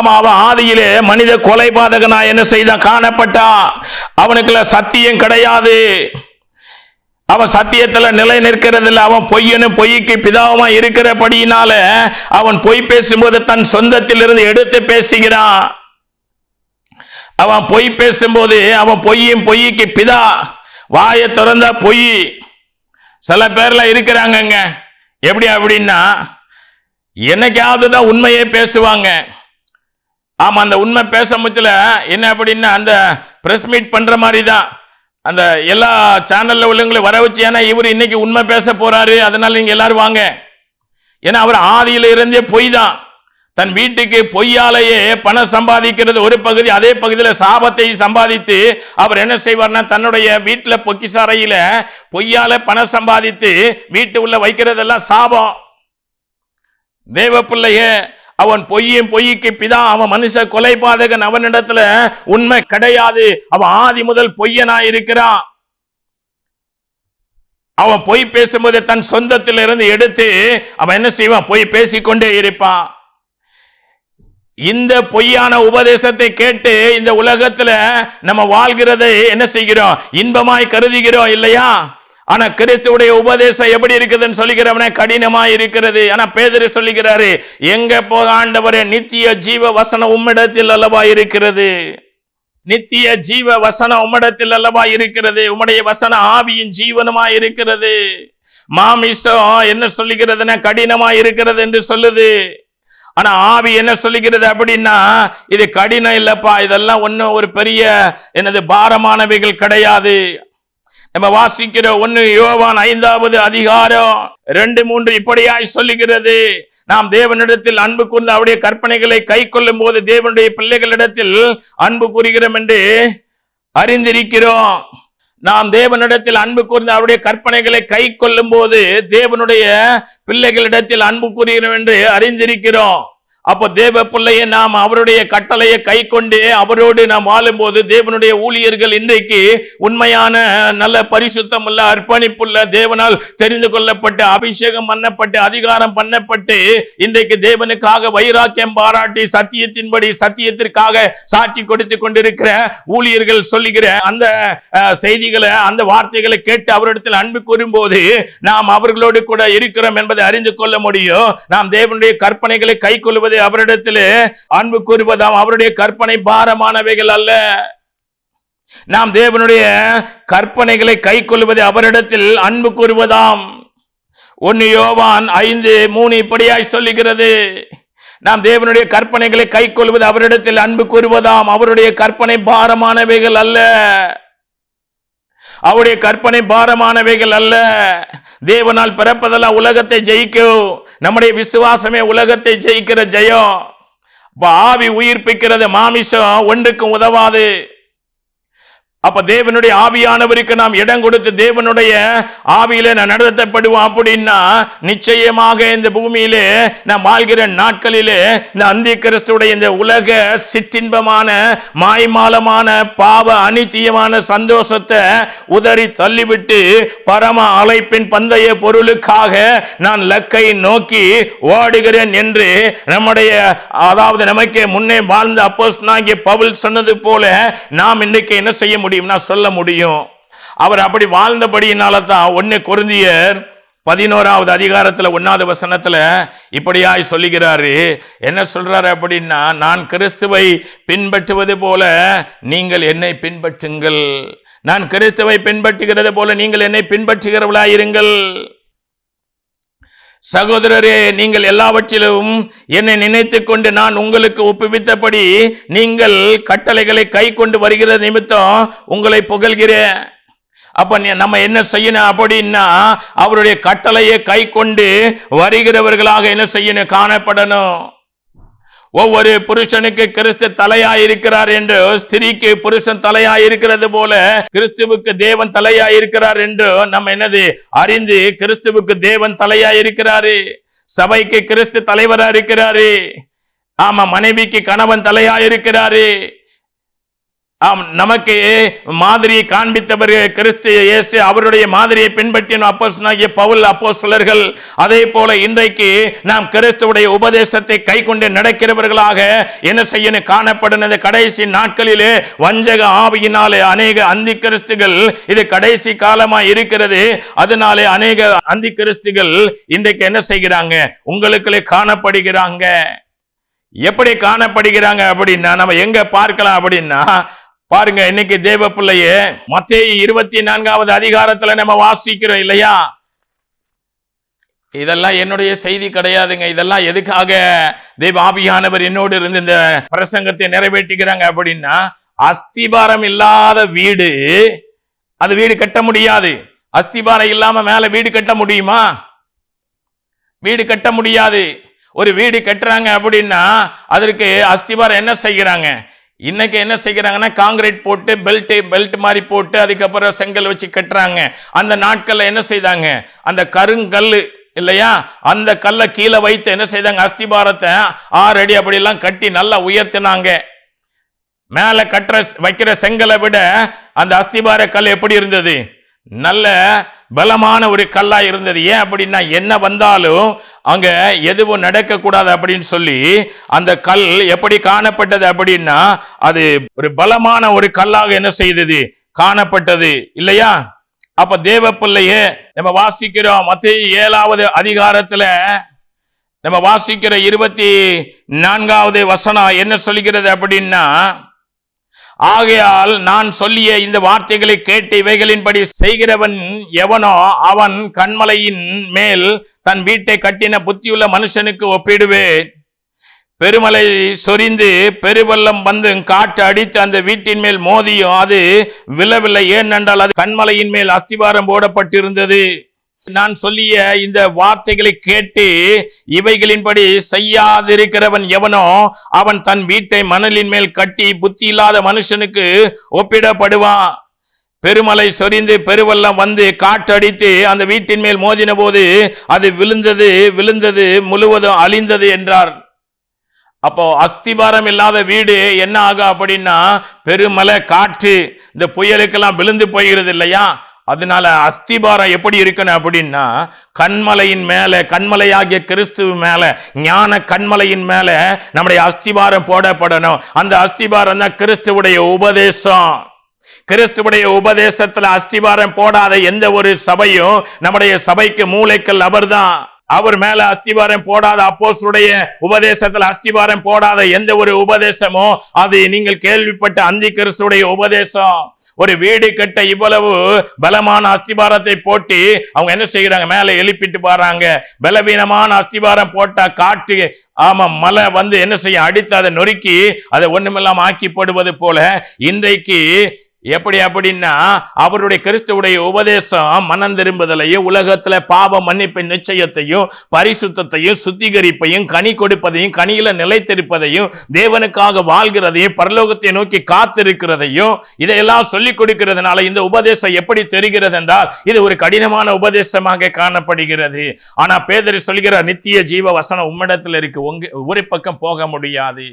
ஆமா அவன் ஆதியிலே மனித கொலைபாதகனா என்ன செய்தான்? காணப்பட்டா. அவனுக்குள்ள சத்தியம் கிடையாது. அவன் சத்தியத்துல நிலை நிற்கிறதில்ல. அவன் பொய்யனும் பொய்க்கு பிதாவுமா இருக்கிறபடியினால அவன் பொய் பேசும்போது தன் சொந்தத்திலிருந்து எடுத்து பேசுகிறான். அவன் பொய் பேசும்போது அவன் பொய்யும் பொய்க்கு பிதா. வாயை திறந்த பொய். சில பேர்ல இருக்கிறாங்கங்க. எப்படி அப்படின்னா என்னைக்காவது தான் உண்மையே பேசுவாங்க. ஆமாம் அந்த உண்மை பேச முச்சில என்ன அப்படின்னா அந்த ப்ரெஸ் மீட் பண்ணுற மாதிரி தான் அந்த எல்லா சேனலில் உள்ளவங்களை வர வச்சு ஏன்னா இவர் இன்னைக்கு உண்மை பேச போகிறாரு அதனால் நீங்கள் எல்லாரும் வாங்க. ஏன்னா அவர் ஆதியில் இருந்தே பொய் தான் தன் வீட்டுக்கு பொய்யாலேயே பணம் சம்பாதிக்கிறது ஒரு பகுதி அதே பகுதியில் சாபத்தை சம்பாதித்து அவர் என்ன செய்வார்னா தன்னுடைய வீட்டில் பொக்கிசாரையில் பொய்யால பணம் சம்பாதித்து வீட்டு உள்ள வைக்கிறதெல்லாம் சாபம். தேவ பிள்ளையே அவன் பொய்யும் பொய்க்கு பிதா அவன் மனுஷ கொலைபாதகன் அவனிடத்துல உண்மை கிடையாது. அவன் ஆதி முதல் பொய்யனா இருக்கிறான். அவன் பொய் பேசும்போது தன் சொந்தத்தில் இருந்து எடுத்து அவன் என்ன செய்வான்? பொய் பேசிக்கொண்டே இருப்பான். இந்த பொய்யான உபதேசத்தை கேட்டு இந்த உலகத்துல நம்ம வாழ்கிறதை என்ன செய்கிறோம்? இன்பமாய் கருதுகிறோம் இல்லையா? ஆனா கிறிஸ்துவுடைய உபதேசம் எப்படி இருக்குதுன்னு சொல்லிக்கிறவனே கடினமா இருக்கிறது. ஆனா பேதரு சொல்லிக்கிறாரு எங்க போக ஆண்டவரே நித்திய ஜீவ வசனம் உம்மிடத்தில் அல்லவா இருக்கிறது? நித்திய ஜீவ வசனம் உம்மிடத்தில் அல்லவா இருக்கிறது? உம்முடைய வசன ஆவியின் ஜீவனமா இருக்கிறது? மாமிசம் என்ன சொல்லுகிறதுனா கடினமா இருக்கிறது என்று சொல்லுது. ஆனா ஆவி என்ன சொல்லுகிறது அப்படின்னா இது கடினம் இல்லப்பா இதெல்லாம் ஒன்றும் ஒரு பெரிய எனது பாரமானவைகள் கிடையாது. நம்ம வாசிக்கிற ஒன்னு யோவான் ஐந்தாவது அதிகாரம். ரெண்டு மூன்று இப்படியாய் சொல்லுகிறது. நாம் தேவனிடத்தில் அன்பு கூர்ந்து அவருடைய கற்பனைகளை கை கொள்ளும் போது தேவனுடைய பிள்ளைகளிடத்தில் அன்பு கூறுகிறோம் என்று அறிந்திருக்கிறோம். நாம் தேவனிடத்தில் அன்பு கூர்ந்து அவருடைய கற்பனைகளை கை கொள்ளும் போது தேவனுடைய பிள்ளைகளிடத்தில் அன்பு கூறுகிறோம் என்று அறிந்திருக்கிறோம். அப்போ தேவ பிள்ளையை நாம் அவருடைய கட்டளையை கை கொண்டு அவரோடு நாம் வாழும்போது தேவனுடைய ஊழியர்கள் இன்றைக்கு உண்மையான நல்ல பரிசுத்தம் உள்ள அர்ப்பணிப்புள்ள தேவனால் தெரிந்து கொள்ளப்பட்டு அபிஷேகம் பண்ணப்பட்டு அதிகாரம் பண்ணப்பட்டு இன்றைக்கு தேவனுக்காக வைராக்கியம் பாராட்டி சத்தியத்தின்படி சத்தியத்திற்காக சாட்சி கொடுத்து கொண்டிருக்கிற ஊழியர்கள் சொல்லுகிற அந்த அஹ், செய்திகளை அந்த வார்த்தைகளை கேட்டு அவரிடத்தில் அன்பு கூறும்போது நாம் அவர்களோடு கூட இருக்கிறோம் என்பதை அறிந்து கொள்ள முடியும். நாம் தேவனுடைய கற்பனைகளை கை கொள்வது அவரிடத்திலே அன்பு கூறுவதாம். அவருடைய கற்பனை பாரமானவைகள் அல்ல. நாம் தேவனுடைய கற்பனைகளை கை கொள்வதை அவரிடத்தில் அன்பு கூறுவதாம். ஒன்னு யோவான் ஐந்து மூணு இப்படியாய் சொல்லுகிறது. நாம் தேவனுடைய கற்பனைகளை கை கொள்வது அவரிடத்தில் அன்பு கூறுவதாம். அவருடைய கற்பனை பாரமானவைகள் அல்ல. அவருடைய கற்பனை பாரமானவைகள் அல்ல. தேவனால் பிறப்பதெல்லாம் உலகத்தை ஜெயிக்கும். நம்முடைய விசுவாசமே உலகத்தை ஜெயிக்கிற ஜெயம். ஆவி உயிர்ப்பிக்கிறது மாமிசம் ஒன்றுக்கும் உதவாது. அப்ப தேவனுடைய ஆவியானவருக்கு நாம் இடம் கொடுத்து தேவனுடைய ஆவியில நான் நடத்தப்படுவோம் அப்படின்னா நிச்சயமாக இந்த பூமியிலே நாம் வாழ்கிற நாட்களிலே இந்த அந்தி கிறிஸ்துடைய இந்த உலக சிற்றின்பமான மாய்மாலமான பாவ அனித்தியமான சந்தோஷத்தை உதறி தள்ளிவிட்டு பரம அழைப்பின் பந்தய பொருளுக்காக நான் லக்கை நோக்கி ஓடுகிறேன் என்று நம்முடைய அதாவது நமக்கு முன்னே வாழ்ந்த அப்போஸ்தலனாகிய பவுல் சொன்னது போல நாம் இன்னைக்கு என்ன செய்ய முடியும்? முடியும்னா சொல்ல முடியும். அவர் அப்படி வாழ்ந்தபடியினால தான் ஒன்று கொருந்தியர் பதினோராவது அதிகாரத்துல ஒன்றாவது வசனத்துல இப்படியாய் சொல்லுகிறாரு. என்ன சொல்றாரு அப்படின்னா நான் கிறிஸ்துவை பின்பற்றுவது போல நீங்கள் என்னை பின்பற்றுங்கள். நான் கிறிஸ்துவை பின்பற்றுகிறது போல நீங்கள் என்னை பின்பற்றுகிறவளாயிருங்கள் சகோதரரே நீங்கள் எல்லாவற்றிலும் என்னை நினைத்துக் கொண்டு நான் உங்களுக்கு ஒப்புவித்தபடி நீங்கள் கட்டளைகளை கை கொண்டு வருகிற நிமித்தம் உங்களை புகழ்கிறேன். அப்ப நம்ம என்ன செய்யணும் அப்படின்னா அவருடைய கட்டளையை கை கொண்டு வருகிறவர்களாக என்ன செய்யணும்? காணப்படணும். ஒவ்வொரு புருஷனுக்கு கிறிஸ்து தலையா இருக்கிறார் என்று ஸ்திரீக்கு புருஷன் தலையா இருக்கிறது போல கிறிஸ்துவுக்கு தேவன் தலையா இருக்கிறார் என்று நம்ம என்னது அறிந்து கிறிஸ்துவுக்கு தேவன் தலையா இருக்கிறாரு சபைக்கு கிறிஸ்து தலைவரா இருக்கிறாரு ஆமா மனைவிக்கு கணவன் தலையா இருக்கிறாரு நமக்கு மாதிரியை காண்பித்தவர் கிறிஸ்து இயேசு அவருடைய மாதிரியை பின்பற்றின அப்போசனாகிய பவுல் அப்போ சிலர்கள் அதே போல இன்றைக்கு நாம் கிறிஸ்துவுடைய உபதேசத்தை கை கொண்டு நடக்கிறவர்களாக என்ன செய்யணும் காணப்படுனது கடைசி நாட்களிலே வஞ்சக ஆவியினாலே அநேக அந்தி கிறிஸ்துகள் இது கடைசி காலமாக இருக்கிறது. அதனாலே அநேக அந்தி கிறிஸ்துகள் இன்றைக்கு என்ன செய்கிறாங்க? உங்களுக்குள்ளே காணப்படுகிறாங்க. எப்படி காணப்படுகிறாங்க அப்படின்னா நம்ம எங்க பார்க்கலாம் அப்படின்னா பாருங்க இன்னைக்கு தேவ பிள்ளையே மத்திய இருபத்தி நான்காவது அதிகாரத்துல நம்ம வாசிக்கிறோம் இல்லையா? இதெல்லாம் என்னுடைய செய்தி கிடையாதுங்க. இதெல்லாம் எதுக்காக தேவ ஆபியானவர் என்னோடு இருந்து இந்த பிரசங்கத்தை நிறைவேற்றுகிறாங்க அப்படின்னா அஸ்திபாரம் இல்லாத வீடு அது வீடு கட்ட முடியாது. அஸ்திபாரம் இல்லாம மேல வீடு கட்ட முடியுமா? வீடு கட்ட முடியாது. ஒரு வீடு கட்டுறாங்க அப்படின்னா அதற்கு அஸ்திபாரம் என்ன செய்கிறாங்க? இன்னைக்கு என்ன செய்கிறாங்கன்னா காங்கிரீட் போட்டு பெல்ட் பெல்ட் மாதிரி போட்டு அதுக்கப்புறம் செங்கல் வச்சு கட்டுறாங்க. அந்த நாட்கள்ல என்ன செய்தாங்க? அந்த கருங்கல் இல்லையா? அந்த கல்லை கீழே வைத்து என்ன செய்தாங்க? அஸ்திபாரத்தை ஆறு அடி அப்படியெல்லாம் கட்டி நல்லா உயர்த்தினாங்க. மேலே கட்டுற வைக்கிற செங்கலை விட அந்த அஸ்திபார கல் எப்படி இருந்தது? நல்ல பலமான ஒரு கல்லா இருந்தது. ஏன் அப்படின்னா என்ன வந்தாலும் அங்க எதுவும் நடக்கக்கூடாது அப்படின்னு சொல்லி அந்த கல் எப்படி காணப்பட்டது அப்படின்னா அது ஒரு பலமான ஒரு கல்லாக என்ன செய்தது? காணப்பட்டது. இல்லையா? அப்ப தேவ பிள்ளையே நம்ம வாசிக்கிறோம். மத்திய ஏழாவது அதிகாரத்துல நம்ம வாசிக்கிற இருபத்தி நான்காவது வசனம் என்ன சொல்கிறது அப்படின்னா ஆகையால் நான் சொல்லிய இந்த வார்த்தைகளை கேட்டு இவைகளின்படி செய்கிறவன் எவனோ அவன் கண்மலையின் மேல் தன் வீட்டை கட்டின புத்தியுள்ள மனுஷனுக்கு ஒப்பிடுவேன். பெருமலை சொரிந்து பெருவெள்ளம் வந்து காற்று அடித்து அந்த வீட்டின் மேல் மோதியும் அது விழவில்லை. ஏனென்றால் அது கண்மலையின் மேல் அஸ்திவாரம் போடப்பட்டிருந்தது. நான் சொல்லிய இந்த வார்த்தைகளை கேட்டு இவைகளின்படி செய்யாதிருக்கிறவன் எவனோ அவன் தன் வீட்டை மணலின் மேல் கட்டி புத்தி இல்லாத மனுஷனுக்கு ஒப்பிடப்படுவான். பெருமலை சொரிந்து பெருவெல்லாம் வந்து காற்றடித்து அந்த வீட்டின் மேல் மோதின போது அது விழுந்தது விழுந்தது முழுவதும் அழிந்தது என்றார். அப்போ அஸ்திபாரம் இல்லாத வீடு என்ன ஆகும் அப்படின்னா பெருமலை காற்று இந்த புயலுக்கெல்லாம் விழுந்து போகிறது இல்லையா? அதனால அஸ்திபாரம் எப்படி இருக்கணும் அப்படின்னா கண்மலையின் மேல கண்மலையாகிய கிறிஸ்துவ மேல ஞான கண்மலையின் மேல நம்முடைய அஸ்திபாரம் போடப்படணும். அந்த அஸ்திபாரம் தான் கிறிஸ்துவுடைய உபதேசம். கிறிஸ்துவுடைய உபதேசத்துல அஸ்திபாரம் போடாத எந்த ஒரு சபையும் நம்முடைய சபைக்கு மூளைக்கல் அவர்தான் அவர் மேல அஸ்திபாரம் போடாத அப்போஸ்தலருடைய உபதேசத்துல அஸ்திபாரம் போடாத எந்த ஒரு உபதேசமோ அது நீங்கள் கேள்விப்பட்ட அந்தி கிறிஸ்துடைய உபதேசம். ஒரு வீடு கட்ட இவ்வளவு பலமான அஸ்திபாரத்தை போட்டு அவங்க என்ன செய்யறாங்க மேல எழுப்பிட்டு போறாங்க பலவீனமான அஸ்திபாரம் போட்டா காட்டு ஆமா மலை வந்து என்ன செய்ய அடித்து அதை நொறுக்கி அதை ஒண்ணுமில்லாம ஆக்கி போடுவது போல இன்றைக்கு எப்படி அப்படின்னா அவருடைய கிறிஸ்துவுடைய உபதேசம் மனம் திரும்புதலையும் உலகத்துல பாவ மன்னிப்பின் நிச்சயத்தையும் பரிசுத்தையும் சுத்திகரிப்பையும் கனி கொடுப்பதையும் கனியில நிலைத்திருப்பதையும் தேவனுக்காக வாழ்கிறதையும் பரலோகத்தை நோக்கி காத்திருக்கிறதையும் இதையெல்லாம் சொல்லிக் கொடுக்கிறதுனால இந்த உபதேசம் எப்படி தெரிகிறது என்றால் இது ஒரு கடினமான உபதேசமாக காணப்படுகிறது. ஆனா பேதரி சொல்கிற நித்திய ஜீவ வசனம் உம்மிடத்தில் இருக்கு உங்க ஒரு பக்கம் போக முடியாது.